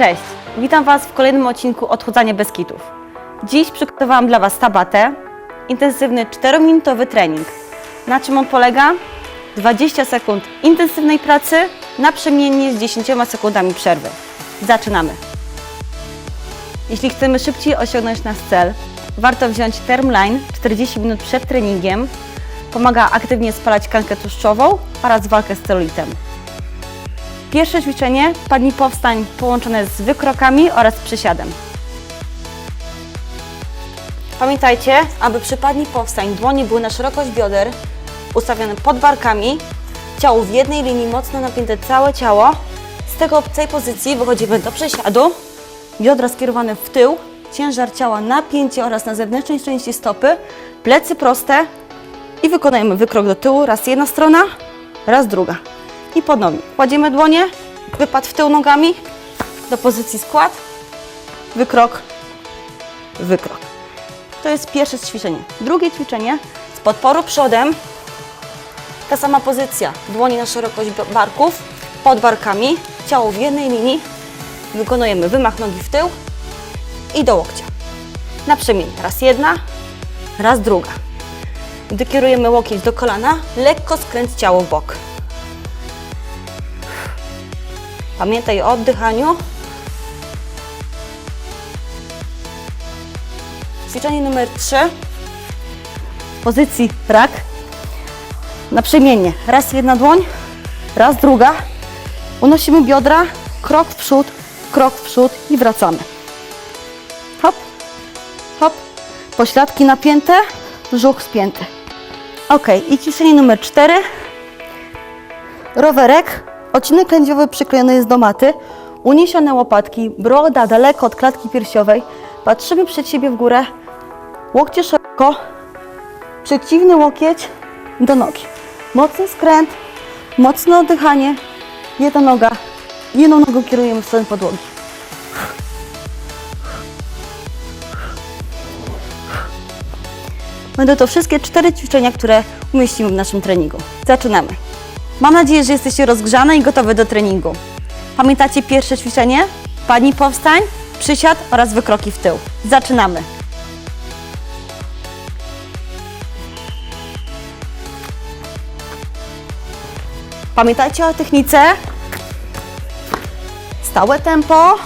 Cześć, witam Was w kolejnym odcinku Odchudzanie bez kitów. Dziś przygotowałam dla Was tabatę, intensywny 4-minutowy trening. Na czym on polega? 20 sekund intensywnej pracy naprzemiennie z 10 sekundami przerwy. Zaczynamy. Jeśli chcemy szybciej osiągnąć nasz cel, warto wziąć Termline 40 minut przed treningiem. Pomaga aktywnie spalać tkankę tłuszczową oraz walkę z celulitem. Pierwsze ćwiczenie padnij powstań połączone z wykrokami oraz przysiadem. Pamiętajcie, aby przy padnij powstań dłonie były na szerokość bioder, ustawione pod barkami, ciało w jednej linii, mocno napięte całe ciało. Z tego, tej pozycji wychodzimy do przysiadu, biodra skierowane w tył, ciężar ciała napięcie oraz na zewnętrznej części stopy, plecy proste i wykonujemy wykrok do tyłu, raz jedna strona, raz druga. I pod nogi. Kładziemy dłonie, wypad w tył nogami, do pozycji skład, wykrok, wykrok. To jest pierwsze ćwiczenie. Drugie ćwiczenie z podporu przodem, ta sama pozycja, dłonie na szerokość ba- barków, pod barkami, ciało w jednej linii, wykonujemy wymach nogi w tył i do łokcia. Naprzemiennie, raz jedna, raz druga. Gdy kierujemy łokieć do kolana, lekko skręć ciało w bok. Pamiętaj o oddychaniu. Ćwiczenie numer 3. W pozycji rak. Naprzemiennie. Raz jedna dłoń, raz druga. Unosimy biodra, krok w przód, krok w przód i wracamy. Hop, hop. Pośladki napięte, brzuch spięty. Ok, i ćwiczenie numer 4. Rowerek, odcinek lędźwiowy przyklejony jest do maty, uniesione łopatki, broda daleko od klatki piersiowej, patrzymy przed siebie w górę, łokcie szeroko, przeciwny łokieć do nogi. Mocny skręt, mocne oddychanie, jedna noga, jedną nogą kierujemy w stronę podłogi. Będą to wszystkie cztery ćwiczenia, które umieścimy w naszym treningu. Zaczynamy. Mam nadzieję, że jesteście rozgrzane i gotowe do treningu. Pamiętacie pierwsze ćwiczenie? Pani powstań, przysiad oraz wykroki w tył. Zaczynamy. Pamiętajcie o technice. Stałe tempo.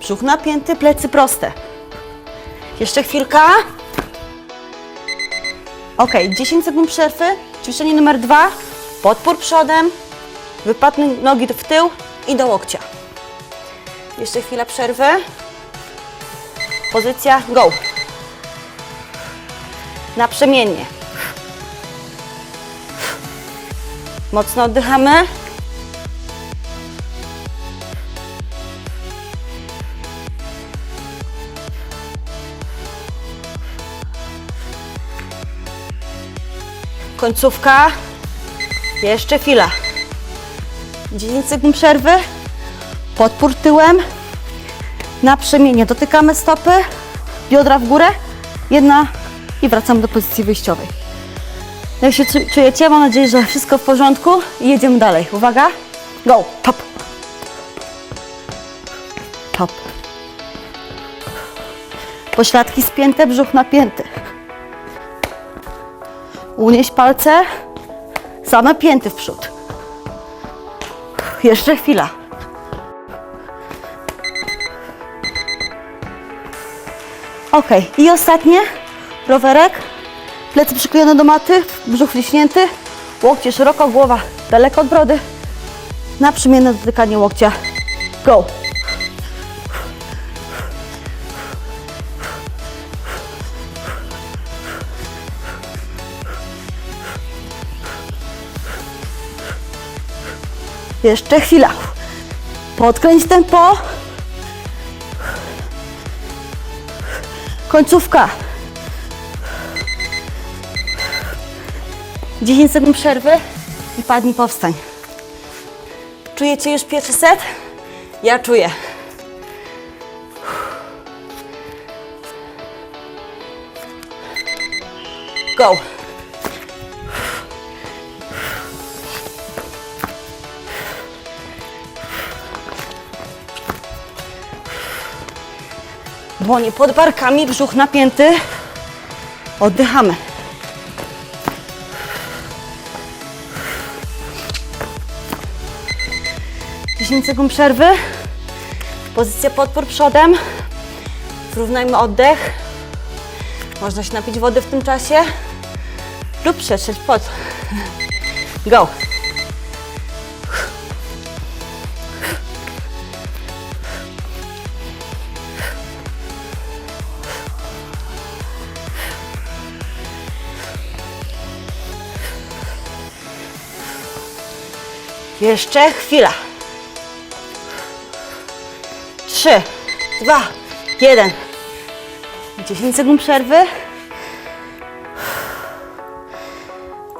Brzuch napięty, plecy proste. Jeszcze chwilka. Ok, 10 sekund przerwy. Ćwiczenie numer dwa. Podpór przodem. Wypad nogi w tył i do łokcia. Jeszcze chwila przerwy. Pozycja go. Naprzemiennie. Mocno oddychamy. Końcówka. Jeszcze chwila. 10 sekund przerwy. Podpór tyłem. Naprzemiennie. Dotykamy stopy. Biodra w górę. Jedna i wracamy do pozycji wyjściowej. Jak się czu- czujecie? Mam nadzieję, że wszystko w porządku i jedziemy dalej. Uwaga. Go. Hop. Hop. Pośladki spięte, brzuch napięty. Unieś palce, same pięty w przód. Jeszcze chwila. Ok, i ostatnie, rowerek, plecy przyklejone do maty, brzuch wliśnięty, łokcie szeroko, głowa daleko od brody, naprzemienne dotykanie łokcia. Go! Jeszcze chwila. Podkręć tempo. Końcówka. 10 sekund przerwy i padnij powstań. Czujecie już pierwszy set? Ja czuję. Go. Dłonie pod barkami, brzuch napięty. Oddychamy. Dziesięć sekund przerwy. Pozycja podpór przodem. Zrównajmy oddech. Można się napić wody w tym czasie lub przetrzeć pot. Go. Jeszcze chwila. Trzy, dwa, jeden. 10 sekund przerwy.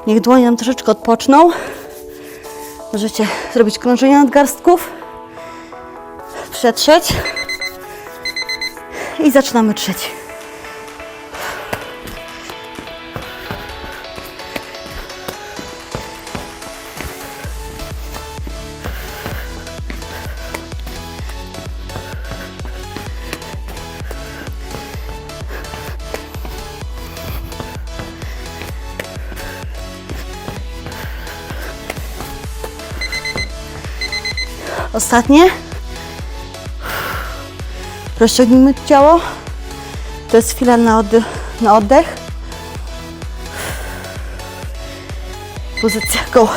Niech dłonie nam troszeczkę odpoczną. Możecie zrobić krążenie nadgarstków. Przetrzeć. I zaczynamy trzeć. Ostatnie. Rozciągnijmy ciało. To jest chwila na oddech. Na oddech. Pozycja go.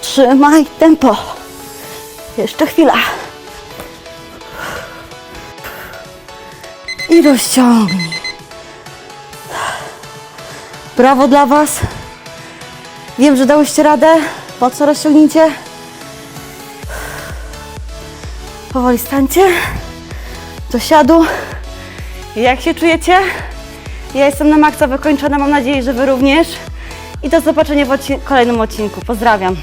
Trzymaj tempo. Jeszcze chwila. I rozciągnij. Brawo dla Was. Wiem, że dałyście radę. Mocno rozciągnijcie. Powoli stańcie. Do siadu. Jak się czujecie? Ja jestem na maksa wykończona. Mam nadzieję, że Wy również. I do zobaczenia w odcin- kolejnym odcinku. Pozdrawiam.